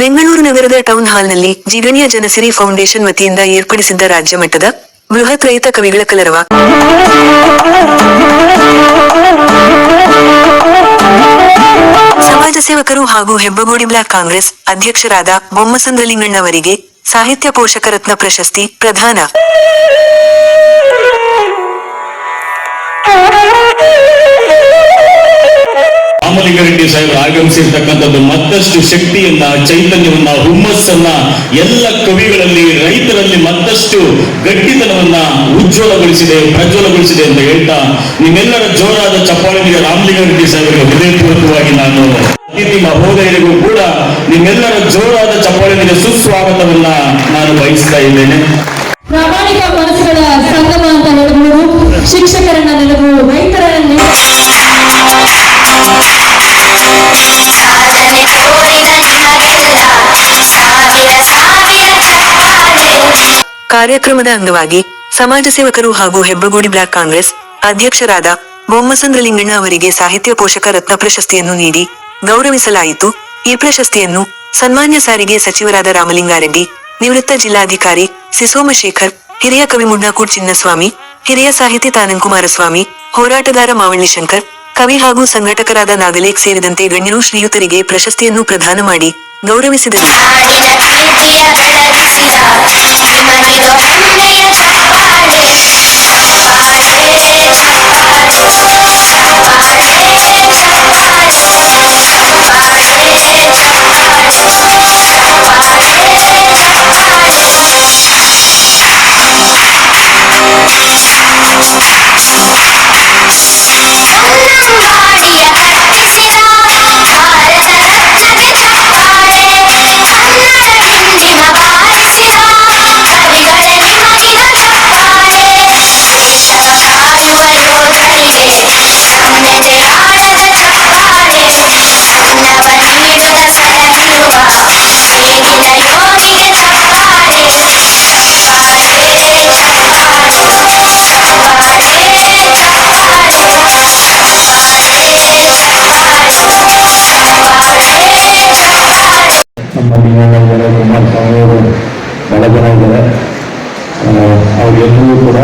ಬೆಂಗಳೂರು ನಗರದ ಟೌನ್ ಹಾಲ್ನಲ್ಲಿ ಜಿಗಣಿಯ ಜನಸಿರಿ ಫೌಂಡೇಶನ್ ವತಿಯಿಂದ ಏರ್ಪಡಿಸಿದ್ದ ರಾಜ್ಯ ಮಟ್ಟದ ಬೃಹತ್ ರೈತ ಕವಿಗಳ ಕಲರವ. ಸಮಾಜ ಸೇವಕರು ಹಾಗೂ ಹೆಬ್ಬಗೋಡಿ ಬ್ಲಾಕ್ ಕಾಂಗ್ರೆಸ್ ಅಧ್ಯಕ್ಷರಾದ ಬೊಮ್ಮಸಂದ್ರಲಿಂಗಣ್ಣವರಿಗೆ ಸಾಹಿತ್ಯ ಪೋಷಕ ರತ್ನ ಪ್ರಶಸ್ತಿ ಪ್ರದಾನ. ಸಾಹೇಬರು, ಆಗಮಿಸಿರ್ತಕ್ಕಂಥದ್ದು ಮತ್ತಷ್ಟು ಶಕ್ತಿಯನ್ನ, ಚೈತನ್ಯವನ್ನ, ಹುಮ್ಮಸ್ಸನ್ನ ಎಲ್ಲ ಕವಿಗಳಲ್ಲಿ, ರೈತರಲ್ಲಿ ಮತ್ತಷ್ಟು ಗಟ್ಟಿತನವನ್ನ ಉಜ್ವಲಗೊಳಿಸಿದೆ, ಪ್ರಜ್ವಲಗೊಳಿಸಿದೆ ಅಂತ ಹೇಳ್ತಾ ನಿಮ್ಮೆಲ್ಲರ ಜೋರಾದ ಚಪ್ಪಾಳೆಗೆ ರಾಮಲಿಂಗಾರೆಡ್ಡಿ ಸಾಹೇಬರಿಗೆ ಹೃದಯಪೂರ್ವಕವಾಗಿ ನಾನು ಅತಿಥಿ ಮಹೋದಯರಿಗೂ ಕೂಡ ನಿಮ್ಮೆಲ್ಲರ ಜೋರಾದ ಚಪ್ಪಾಳಿಗೆ ಸುಸ್ವಾಗತವನ್ನ ನಾನು ಬಯಸ್ತಾ ಇದ್ದೇನೆ. ಪ್ರಾಮಾಣಿಕ ಮನಸ್ಸುಗಳ ಸಂಗಮ ಅಂತ ಹೇಳಬಹುದು ಶಿಕ್ಷಕರನ್ನ ನೆಲವು ರೈತರ ಕಾರ್ಯಕ್ರಮದ ಅಂಗವಾಗಿ ಸಮಾಜ ಸೇವಕರು ಹಾಗೂ ಹೆಬ್ಬಗೋಡಿ ಬ್ಲಾಕ್ ಕಾಂಗ್ರೆಸ್ ಅಧ್ಯಕ್ಷರಾದ ಬೊಮ್ಮಸಂದ್ರಲಿಂಗಣ್ಣ ಅವರಿಗೆ ಸಾಹಿತ್ಯ ಪೋಷಕ ರತ್ನ ಪ್ರಶಸ್ತಿಯನ್ನು ನೀಡಿ ಗೌರವಿಸಲಾಯಿತು. ಈ ಪ್ರಶಸ್ತಿಯನ್ನು ಸನ್ಮಾನ್ಯ ಸಾರಿಗೆ ಸಚಿವರಾದ ರಾಮಲಿಂಗಾರೆಡ್ಡಿ, ನಿವೃತ್ತ ಜಿಲ್ಲಾಧಿಕಾರಿ ಸಿಸೋಮಶೇಖರ್, ಹಿರಿಯ ಕವಿ ಮುಣ್ಣಾಕೂಡ್ ಚಿನ್ನಸ್ವಾಮಿ, ಹಿರಿಯ ಸಾಹಿತಿ ತಾನಂ ಕುಮಾರಸ್ವಾಮಿ, ಹೋರಾಟಗಾರ ಮಾವಳ್ಳಿ ಶಂಕರ್, ಕವಿ ಹಾಗೂ ಸಂಘಟಕರಾದ ನಾಗಲೇಖ್ ಸೇರಿದಂತೆ ಗಣ್ಯರು ಶ್ರೀಯುತರಿಗೆ ಪ್ರಶಸ್ತಿಯನ್ನು ಪ್ರದಾನ ಮಾಡಿ ಗೌರವಿಸಿದರು. Yes. ನಿಂಗಣ್ಣವರ ಕುಮಾರಸ್ವಾಮಿ ಅವರು ಬಹಳ ಜನ ಇದ್ದಾರೆ ಅವರೆಲ್ಲರೂ ಕೂಡ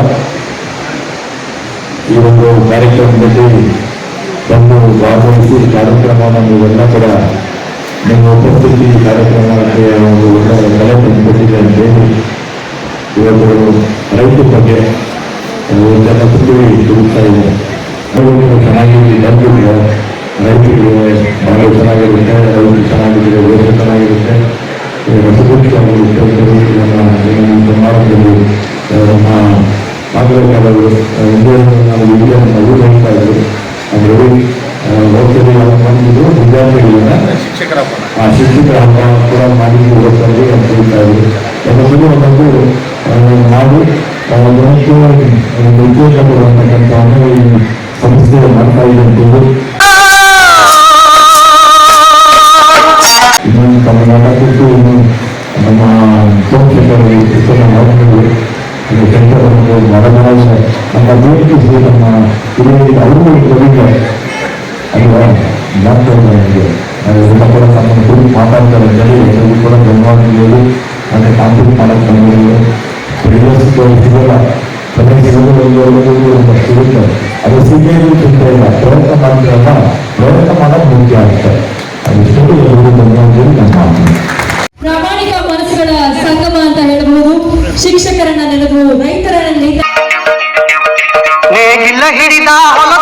ಈ ಒಂದು ಕಾರ್ಯಕ್ರಮದಲ್ಲಿ ಬಂದು ಭಾಗವಹಿಸಿ ಕಾರ್ಯಕ್ರಮವನ್ನು ನೀವೆಲ್ಲ ಕೂಡ ನಿಮ್ಮ ಉಪಸ್ಥಿತಿ ಕಾರ್ಯಕ್ರಮಕ್ಕೆ ಒಂದು ಒಳ್ಳೆಯ ಕಲೆ ತಂದುಕೊಟ್ಟಿದೆ ಅಂತ ಹೇಳಿ ಇವತ್ತು ರೈತ ಬಗ್ಗೆ ಜನ ಸುದ್ದಿ ತಿಳಿಸ್ತಾ ಇದೆ ಚೆನ್ನಾಗಿ ಬಂದಿದೆ ರೈತರಿಗೆ ಮಾತೃಕಾರರು ಹಿಂದೆ ನಾವು ಇಲ್ಲಿ ಮಗು ಹೇಳ್ತಾ ಇದ್ರು ಅದು ಹೋಗ್ತದೆ ಬಂದಿದ್ದು ವಿದ್ಯಾರ್ಥಿಗಳನ್ನ ಆ ಶಿಕ್ಷಕರ ಹಬ್ಬ ಕೂಡ ಮಾಡಿ ಹೋಗ್ತಾರೆ ಅಂತ ಹೇಳ್ತಾ ಇದ್ರು ಒಂದೊಂದು ಆ, ಒಂದೊಂದು ಒಂದು ಉದ್ಯೋಗ ಕೊಡುವಂತಕ್ಕಂಥವನ್ನು ಈ ಸಂಸ್ಥೆ ಮಾಡ್ತಾ ಇದೆ ಅಂತೇಳಿ ಇನ್ನೊಂದು ತಮ್ಮ ನಾಟಕಕ್ಕೂ ಇನ್ನು ನಮ್ಮ ಸೋಮಶೇಖರ ಶಿಕ್ಷಣ ಮಾಡಿದ್ರು ಇದು ಶಂಕರನ್ನು ಮರಮರ ನಮ್ಮ ದೇಶಕ್ಕೆ ನಮ್ಮ ಹಿರಿಯರಿಗೆ ಅವರು ಕೊಡುಗೆ. ಅಲ್ವಾ ಕೂಡ ನಮ್ಮನ್ನು ಕುರಿತು ಮಾತಾಡ್ತಾರೆ ಎಲ್ಲರಿಗೂ ಕೂಡ ಧನ್ಯವಾದಗಳು ಅಂದರೆ ಕಾಂಪಿಟ್ ಮಾಡಕ್ಕೆ ಸಿಗುತ್ತೆ ಅದು ಸಿಗೋದು ಇಲ್ಲ ಪ್ರಯತ್ನ ಮಾಡಿದ್ರಲ್ಲ ಪ್ರಯತ್ನ ಮಾಡೋದು ಮುಖ್ಯ ಆಗುತ್ತೆ. ಅದಿಷ್ಟು ಎಲ್ಲರಿಗೂ ಧನ್ಯವಾದಗಳು ರೈತರ ನೆಲ ನೇಗಿಲ ಹಿಡಿದ ಹೊಲದಳು ಹಾಡುವ